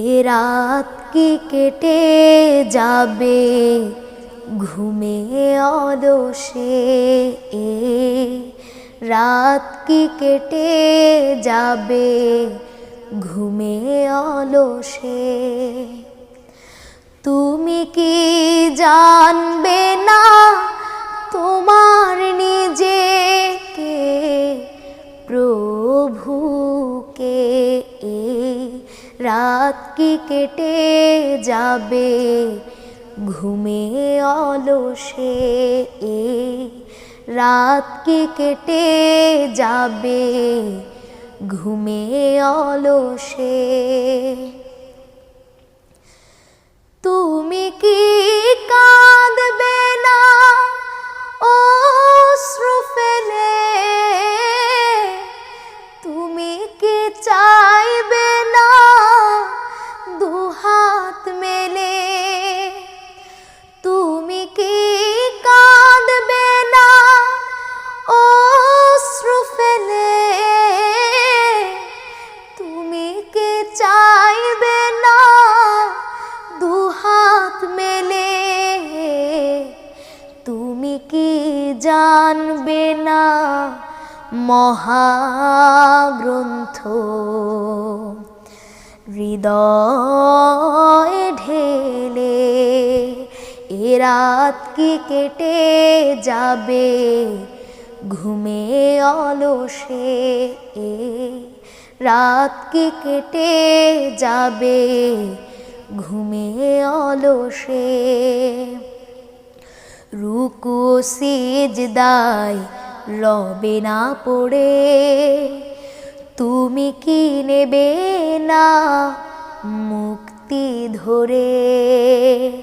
এ রাত কি কেটে যাবে? ঘুমে অলসে এ রাত কি কেটে যাবে? ঘুমে অলসে তুমি কি জানবে না রাত কি কেটে যাবে? ঘুমে অলসে এ। রাত কি কেটে যাবে? ঘুমে অলসে তুমি কি কাঁদবে না? ও ফেলে। তুমি কি চাইবে জানবে না মহাগ্রন্থ। হৃদয় ঢেলে এ রাত কি কেটে যাবে? ঘুমে অলসে এ রাত কি কেটে যাবে? ঘুমে অলসে রুকু সিজদায় রবে না পড়ে। তুমি কি নেবে না মুক্তি ধরে?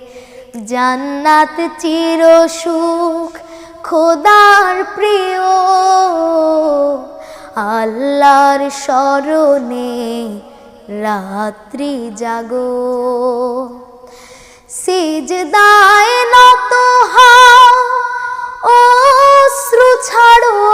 জান্নাত চির সুখ, খোদার প্রিয়। আল্লাহর স্মরণে রাত্রি জাগো। সিজদায় নত হও অশ্রু ছাড়ো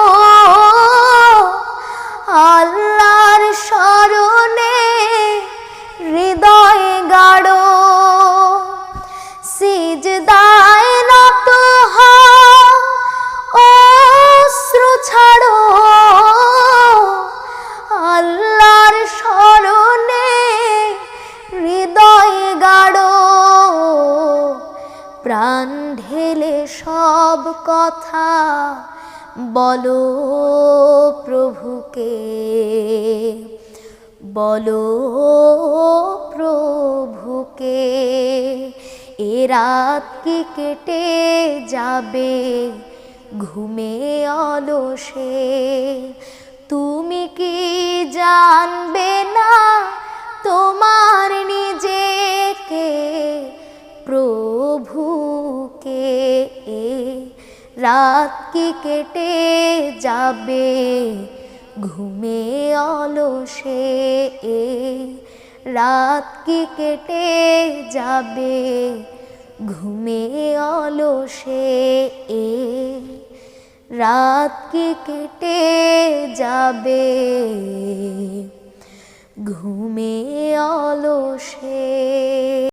সব কথা বলো প্রভুকে বলো প্রভুকে, এ রাত কি কেটে যাবে ঘুমে অলসে? তুমি কি জানবে রাত কি কেটে যাবে, ঘুমে অলসে রাত কি কেটে যাবে, ঘুমে অলসে রাত কি কেটে যাবে, ঘুমে অলসে